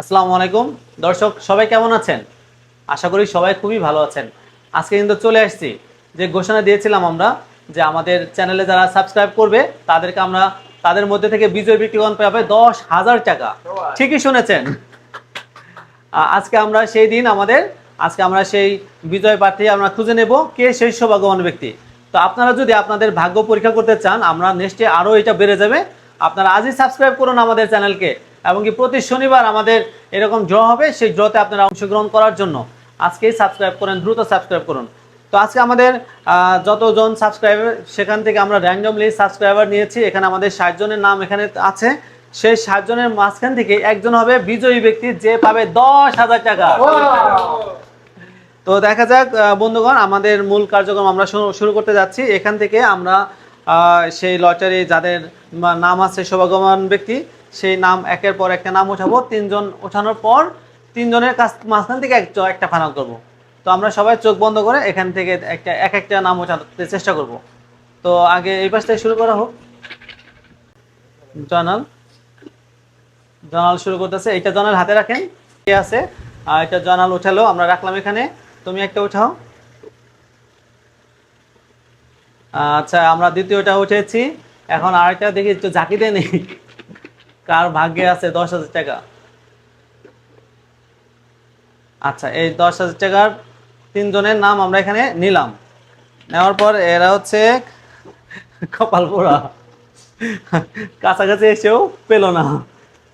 আসসালামু আলাইকুম। দর্শক, সবাই কেমন আছেন? আশা করি সবাই খুবই ভালো আছেন। আজকে কিন্তু চলে আসছি যে ঘোষণা দিয়েছিলাম আমরা যে আমাদের চ্যানেলে যারা সাবস্ক্রাইব করবে, তাদেরকে আমরা তাদের মধ্যে থেকে বিজয় বিক্রিগণ পাবে দশ হাজার টাকা। ঠিকই শুনেছেন। আজকে আমরা সেই দিন আমাদের, আজকে আমরা সেই বিজয় প্রার্থী আমরা খুঁজে নেব কে সেই সৌভাগ্যবান ব্যক্তি। তো আপনারা যদি আপনাদের ভাগ্য পরীক্ষা করতে চান, আমরা নেক্সটে আরও এটা বেড়ে যাবে। আপনারা আজই সাবস্ক্রাইব করুন আমাদের চ্যানেলকে। এবং কি প্রতি শনিবার আমাদের এরকম ড্র হবে, সেই ড্রতে আপনারা অংশগ্রহণ করার জন্য আজকেই সাবস্ক্রাইব করেন, দ্রুত সাবস্ক্রাইব করুন। তো আজকে আমাদের যতজন সাবস্ক্রাইবার সেখান থেকে আমরা র্যান্ডমলি সাবস্ক্রাইবার নিয়েছি, এখানে আমাদের ষাট জনের নাম এখানে আছে। সেই ষাট জনের মাঝখান থেকে একজন হবে বিজয়ী ব্যক্তি, যে পাবে দশ হাজার টাকা। তো দেখা যাক বন্ধুগণ, আমাদের মূল কার্যক্রম আমরা শুরু- শুরু করতে যাচ্ছি। এখান থেকে আমরা সেই লটারি যাদের নাম আছে, সৌভাগ্যবান ব্যক্তি সেই নাম একের পর একটা নাম উঠাবো তিনজন ওঠানোর পর তিনজনের কাছ মাঝখান থেকে একটা ফাইনাল করব। তো আমরা সবাই চোখ বন্ধ করে এখান থেকে একটা এক একটা নাম ওঠাতে চেষ্টা করব। তো আগে এই পাশ থেকে শুরু করা হোক। জনাল জনাল শুরু করতেছে। এইটা জনাল হাতে রাখেন। কে আছে? আর এটা জনাল উঠালো। আমরা রাখলাম এখানে। তুমি একটা উঠাও। আচ্ছা আমরা দ্বিতীয়টা উঠেছি। এখন আরেকটা দেখি, একটু দেয় নেই কার ভাগ্যে আছে দশ হাজার টাকা? আচ্ছা এই দশ হাজার টাকার তিনজনের নাম আমরা এখানে নিলাম। নেওয়ার পর এরা হচ্ছে কপাল পোড়া। কাছাকাছি এসেও পেল না।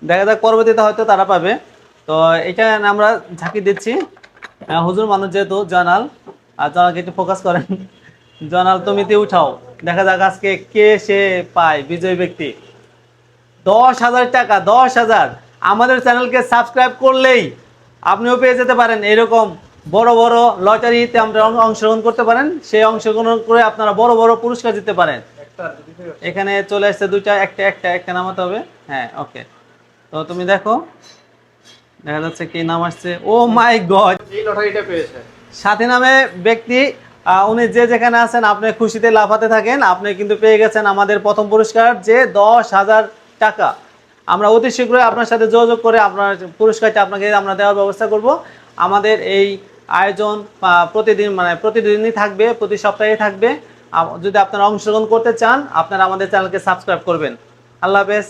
দেখা যাক পরবর্তীতে হয়তো তারা পাবে। তো এটা আমরা ঝাঁকি দিচ্ছি। হুজুর মানুষ যেহেতু জানাল আর জানালকে একটু ফোকাস করেন। জানাল তুমি তে উঠাও। দেখা যাক আজকে কে সে পায় বিজয়ী ব্যক্তি। দশ হাজার টাকা দশ হাজার। আমাদের চ্যানেলকে সাবস্ক্রাইব করলেই আপনিও পেয়ে যেতে পারেন এরকম বড় বড় লটারিতে আমরা অংশগ্রহণ করতে পারেন। সেই অংশগ্রহণ করে আপনারা বড় বড় পুরস্কার দিতে পারেন। এখানে চলে আসছে দুইটা একটা একটা একটা নামাতে হবে। হ্যাঁ ওকে। তো তুমি দেখো দেখা যাচ্ছে কি নাম আসছে। Oh my God! এই লটারিটা পেয়েছে। সাথী নামে ব্যক্তি উনি যে যেখানে আছেন আপনি খুশিতে লাফাতে থাকেন। আপনি কিন্তু পেয়ে গেছেন আমাদের প্রথম পুরস্কার যে দশ হাজার টাকা। আমরা অতি শীঘ্রই আপনার সাথে যোগাযোগ করে আপনার পুরস্কারটা আপনাকে আমরা দেওয়ার ব্যবস্থা করব। আমাদের এই আয়োজন প্রতিদিন মানে প্রতিদিনই থাকবে, প্রতি সপ্তাহে থাকবে। যদি আপনারা অংশগ্রহণ করতে চান, আপনারা আমাদের চ্যানেলকে সাবস্ক্রাইব করবেন। আল্লাহ হাফেজ।